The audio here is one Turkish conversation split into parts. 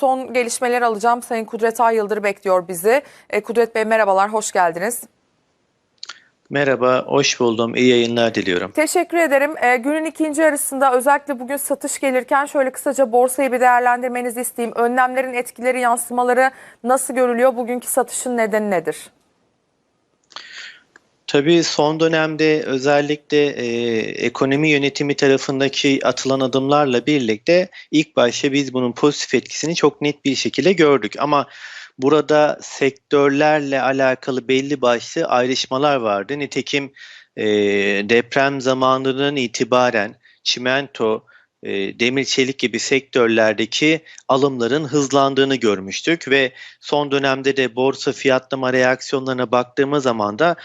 Son gelişmeleri alacağım. Sayın Kudret Ay Yıldır bekliyor bizi. E, Kudret Bey merhabalar, hoş geldiniz. Merhaba, hoş buldum. İyi yayınlar diliyorum. Teşekkür ederim. E, günün ikinci yarısında özellikle bugün satış gelirken şöyle kısaca borsayı bir değerlendirmenizi isteyeyim. Önlemlerin etkileri, yansımaları nasıl görülüyor? Bugünkü satışın nedeni nedir? Tabii son dönemde özellikle e, ekonomi yönetimi tarafındaki atılan adımlarla birlikte ilk başta biz bunun pozitif etkisini çok net bir şekilde gördük. Ama burada sektörlerle alakalı belli başlı ayrışmalar vardı. Nitekim e, deprem zamanından itibaren çimento, e, demir çelik gibi sektörlerdeki alımların hızlandığını görmüştük ve son dönemde de borsa fiyatlama reaksiyonlarına baktığımız zaman da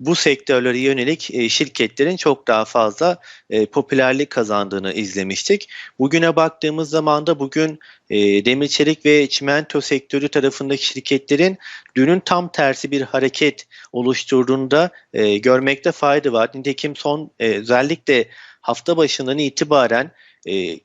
bu sektörlere yönelik e, şirketlerin çok daha fazla e, popülerlik kazandığını izlemiştik. Bugüne baktığımız zaman da bugün e, demir çelik ve çimento sektörü tarafındaki şirketlerin dünün tam tersi bir hareket oluşturduğunu da e, görmekte fayda var. Nitekim son e, özellikle hafta başından itibaren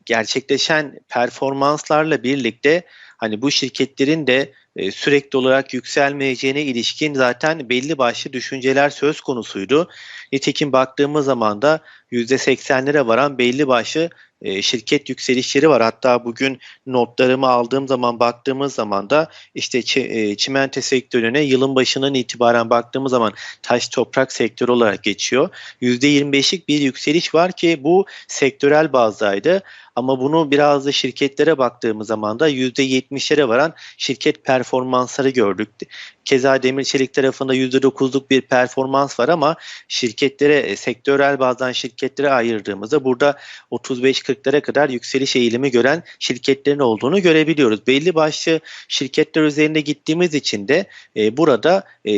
gerçekleşen performanslarla birlikte hani bu şirketlerin de e, sürekli olarak yükselmeyeceğine ilişkin zaten belli başlı düşünceler söz konusuydu. Nitekim baktığımız zaman da %80'lere varan belli başlı e, şirket yükselişleri var. Hatta bugün notlarımı aldığım zaman baktığımız zaman da işte e, çimento sektörüne yılın başından itibaren baktığımız zaman taş toprak sektörü olarak geçiyor. %25'lik bir yükseliş var ki bu sektörel bazdaydı. Ama bunu biraz da şirketlere baktığımız zaman da %70'lere varan şirket performansları gördük. Keza demir çelik tarafında %9'luk bir performans var ama şirketlere, e, sektörel bazdan şirketlere ayırdığımızda burada 35-40'lara kadar yükseliş eğilimi gören şirketlerin olduğunu görebiliyoruz. Belli başlı şirketler üzerinde gittiğimiz için de e, burada e,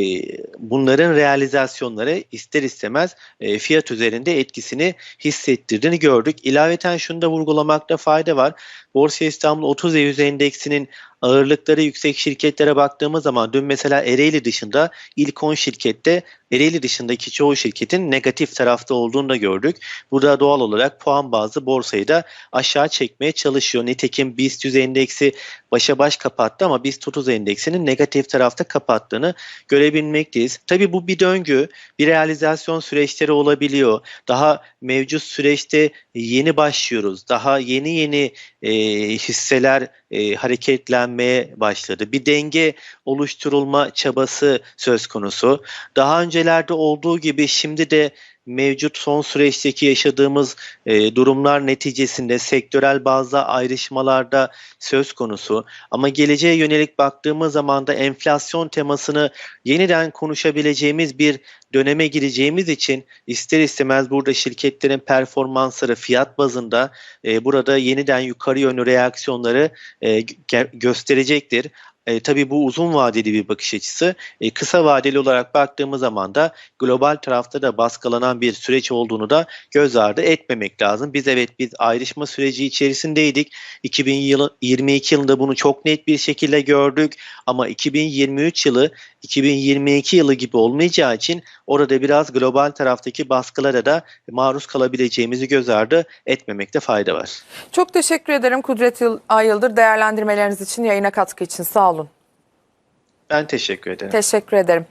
bunların realizasyonları ister istemez e, fiyat üzerinde etkisini hissettirdiğini gördük. İlaveten şunu da vurgulamakta fayda var. Borsa İstanbul 30 E100 endeksinin ağırlıkları yüksek şirketlere baktığımız zaman dün mesela Ereğli dışında ilk 10 şirkette Ereğli dışındaki çoğu şirketin negatif tarafta olduğunu da gördük. Burada doğal olarak puan bazlı borsayı da aşağı çekmeye çalışıyor. Nitekim BIST 100 endeksi başa baş kapattı ama BIST 30 endeksinin negatif tarafta kapattığını görebilmekteyiz. Tabii bu bir döngü, bir realizasyon süreçleri olabiliyor. Daha mevcut süreçte yeni başlıyoruz. Daha yeni yeni e, hisseler e, hareketlenmeye başladı. Bir denge oluşturulma çabası söz konusu. Daha öncelerde olduğu gibi şimdi de mevcut son süreçteki yaşadığımız e, durumlar neticesinde sektörel bazı ayrışmalarda söz konusu. Ama geleceğe yönelik baktığımız zaman da enflasyon temasını yeniden konuşabileceğimiz bir döneme gireceğimiz için ister istemez burada şirketlerin performansları fiyat bazında e, burada yeniden yukarı yönlü reaksiyonları e, gö- gösterecektir. E, tabii bu uzun vadeli bir bakış açısı. E, kısa vadeli olarak baktığımız zaman da global tarafta da baskılanan bir süreç olduğunu da göz ardı etmemek lazım. Biz evet biz ayrışma süreci içerisindeydik. 2022 yılında bunu çok net bir şekilde gördük ama 2023 yılı 2022 yılı gibi olmayacağı için orada biraz global taraftaki baskılara da maruz kalabileceğimizi göz ardı etmemekte fayda var. Çok teşekkür ederim Kudret Yıl- Ay Yıldır değerlendirmeleriniz için, yayına katkı için. Sağ olun. Ben teşekkür ederim. Teşekkür ederim.